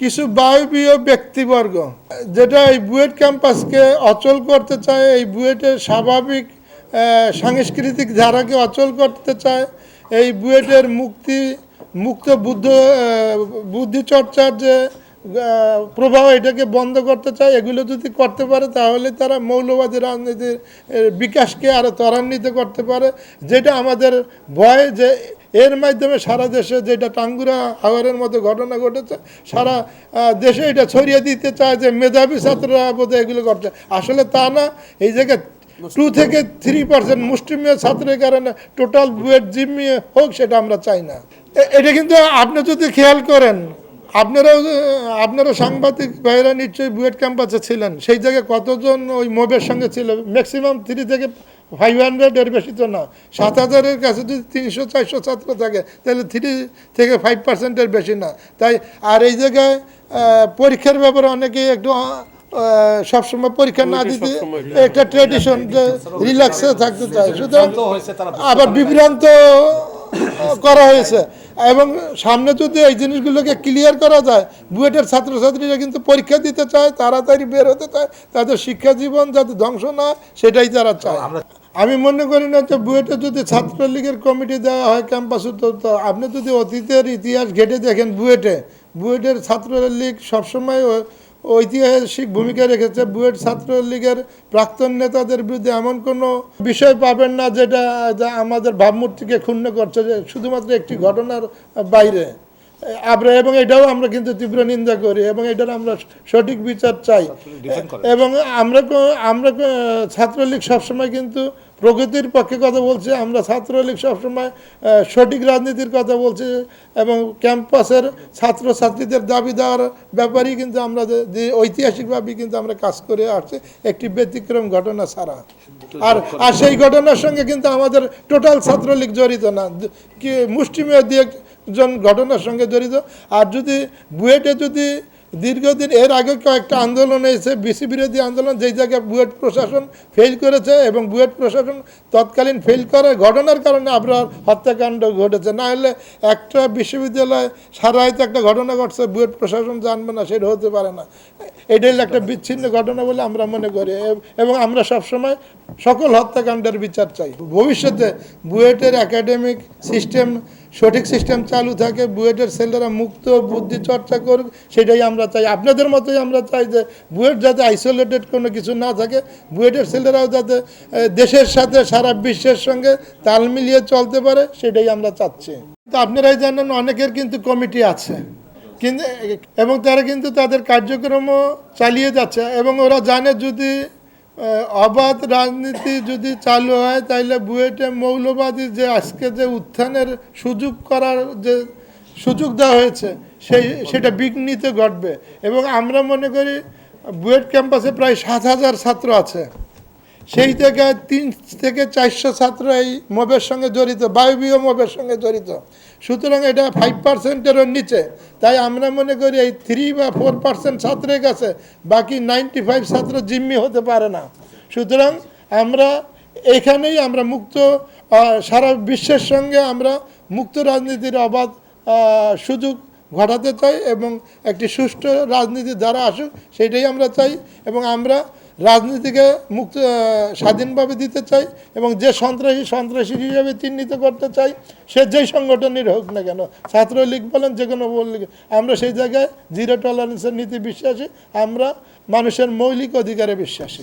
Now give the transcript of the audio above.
কিছু বায়বীয় ব্যক্তিবর্গ, যেটা এই বুয়েট ক্যাম্পাসকে অচল করতে চায়, এই বুয়েটের স্বাভাবিক সাংস্কৃতিক ধারাকে অচল করতে চায়, এই বুয়েটের মুক্তি, মুক্ত বুদ্ধ বুদ্ধিচর্চার যে প্রবাহ এটাকে বন্ধ করতে চায়, এগুলো যদি করতে পারে, তাহলে তারা মৌলবাদী রাজনীতির বিকাশকে আরও ত্বরান্বিত করতে পারে, যেটা আমাদের ভয় যে এর মাধ্যমে সারা দেশে যেটা টাঙ্গুরা হাওয়ারের মতো ঘটনা ঘটেছে সারা দেশে এটা ছড়িয়ে দিতে চায় যে মেধাবী ছাত্ররা বোধহয় এগুলো করছে। আসলে তা না এই জায়গায় টু থেকে থ্রি পার্সেন্ট মুসলিমীয় ছাত্রের কারণে টোটাল বুয়েট জিম্মিয়ে হোক সেটা আমরা চাই না। এটা কিন্তু আপনি যদি খেয়াল করেন আপনারাও আপনারা সাংবাদিক ভাইরা নিশ্চয়ই বুয়েট ক্যাম্পাসে ছিলেন সেই জায়গায় কতজন ওই মোবের সঙ্গে ছিল? ম্যাক্সিমাম থ্রি থেকে ফাইভ হান্ড্রেড এর বেশি তো না। সাত হাজারের কাছে যদি তিনশো চারশো ছাত্র থাকে তাহলে থ্রি থেকে ফাইভ পার্সেন্টের বেশি না। তাই আর এই জায়গায় পরীক্ষার ব্যাপারে অনেকেই একটু সবসময় পরীক্ষা না দিতে একটা ট্রেডিশন রিল্যাক্সে থাকতে চায়। সুতরাং আবার বিভ্রান্ত করা হয়েছে। এবং সামনে যদি এই জিনিসগুলোকে ক্লিয়ার করা যায় বুয়েটের ছাত্রছাত্রীরা কিন্তু পরীক্ষা দিতে চায় তাড়াতাড়ি বের হতে চায় তাদের শিক্ষা জীবন যাতে ধ্বংস না সেটাই তারা চায়। আমি মনে করি না তো বুয়েটে যদি ছাত্রলীগের কমিটি দেওয়া হয় ক্যাম্পাসে তো তো আপনি যদি অতীতের ইতিহাস ঘেটে দেখেন বুয়েটে বুয়েটের ছাত্রলীগ সবসময় ঐতিহাসিক ভূমিকা রেখেছে। বুয়েট ছাত্রলীগের প্রাক্তন নেতাদের বিরুদ্ধে এমন কোনো বিষয় পাবেন না যেটা আমাদের ভাবমূর্তিকে ক্ষুণ্ণ করছে যে শুধুমাত্র একটি ঘটনার বাইরে। আমরা এবং এটাও আমরা কিন্তু তীব্র নিন্দা করি এবং এটার আমরা সঠিক বিচার চাই। এবং আমরা আমরা ছাত্রলীগ সবসময় কিন্তু প্রগতির পক্ষে কথা বলছে, আমরা ছাত্রলীগ সবসময় সঠিক রাজনীতির কথা বলছি এবং ক্যাম্পাসের ছাত্রছাত্রীদের দাবি দেওয়ার ব্যাপারেই কিন্তু আমরা যে- যে ঐতিহাসিকভাবে কিন্তু আমরা কাজ করে আসছি, একটি ব্যতিক্রম ঘটনা ছাড়া। আর আর সেই ঘটনার সঙ্গে কিন্তু আমাদের টোটাল ছাত্রলীগ জড়িত না। কি মুষ্টিমেয় দিয়ে জন ঘটনার সঙ্গে জড়িত। আর যদি বুয়েটে যদি দীর্ঘদিন এর আগে কয়েকটা আন্দোলন হয়েছে বিসি বিরোধী আন্দোলন যেই জায়গায় বুয়েট প্রশাসন ফেল করেছে এবং বুয়েট প্রশাসন তৎকালীন ফেল করার ঘটনার কারণে আপনার হত্যাকাণ্ড ঘটেছে। না হলে একটা বিশ্ববিদ্যালয় সারা একটা ঘটনা ঘটছে, বুয়েট প্রশাসন জানবে না, সেটা হতে পারে না। হলো একটা বিচ্ছিন্ন ঘটনা বলে আমরা মনে করি। এবং আমরা সবসময় সকল হত্যাকাণ্ডের বিচার চাই। ভবিষ্যতে বুয়েটের একাডেমিক সিস্টেম সঠিক সিস্টেম চালু থাকে, বুয়েটের ছেলেরা মুক্ত বুদ্ধি চর্চা করুক, সেটাই আমরা চাই। আপনাদের মতোই আমরা চাই যে, বুয়েট যাতে আইসোলেটেড কোনো কিছু না থাকে, বুয়েটের ছেলেরাও যাতে দেশের সাথে, সারা বিশ্বের সঙ্গে তাল মিলিয়ে চলতে পারে, সেটাই আমরা চাচ্ছি। তো আপনারাই জানেন, অনেকের কিন্তু কমিটি আছে। কিন্তু, এবং তারা কিন্তু তাদের কার্যক্রমও চালিয়ে যাচ্ছে, এবং ওরা জানে যদি অবাধ রাজনীতি যদি চালু হয়, তাইলে বুয়েটে মৌলবাদী যে আজকে যে উত্থানের সুযোগ করার যে সুযোগ দেওয়া হয়েছে, সেই সেটা বিঘ্নিত ঘটবে। এবং আমরা মনে করি বুয়েট ক্যাম্পাসে প্রায় সাত হাজার ছাত্র আছে। সেই থেকে তিন থেকে চারশো ছাত্র এই মবের সঙ্গে জড়িত, বায়বীয় মবের সঙ্গে জড়িত। সুতরাং এটা ফাইভ পার্সেন্টেরও নিচে। তাই আমরা মনে করি এই থ্রি বা ফোর পার্সেন্ট ছাত্রের কাছে বাকি নাইনটি ফাইভ ছাত্র জিম্মি হতে পারে না। সুতরাং আমরা এখানেই আমরা মুক্ত সারা বিশ্বের সঙ্গে আমরা মুক্ত রাজনীতির অবাধ সুযোগ ঘটাতে চাই এবং একটি সুষ্ঠু রাজনীতি দ্বারা আসুক, সেটাই আমরা চাই এবং আমরা রাজনীতিকে মুক্ত স্বাধীনভাবে দিতে চাই এবং যে সন্ত্রাসী সন্ত্রাসী হিসাবে চিহ্নিত করতে চাই, সে যেই সংগঠনের হোক না কেন, ছাত্রলীগ বলেন যে কোনো লীগ আমরা সেই জায়গায় জিরো টলারেন্সের নীতি বিশ্বাসী, আমরা মানুষের মৌলিক অধিকারে বিশ্বাসী।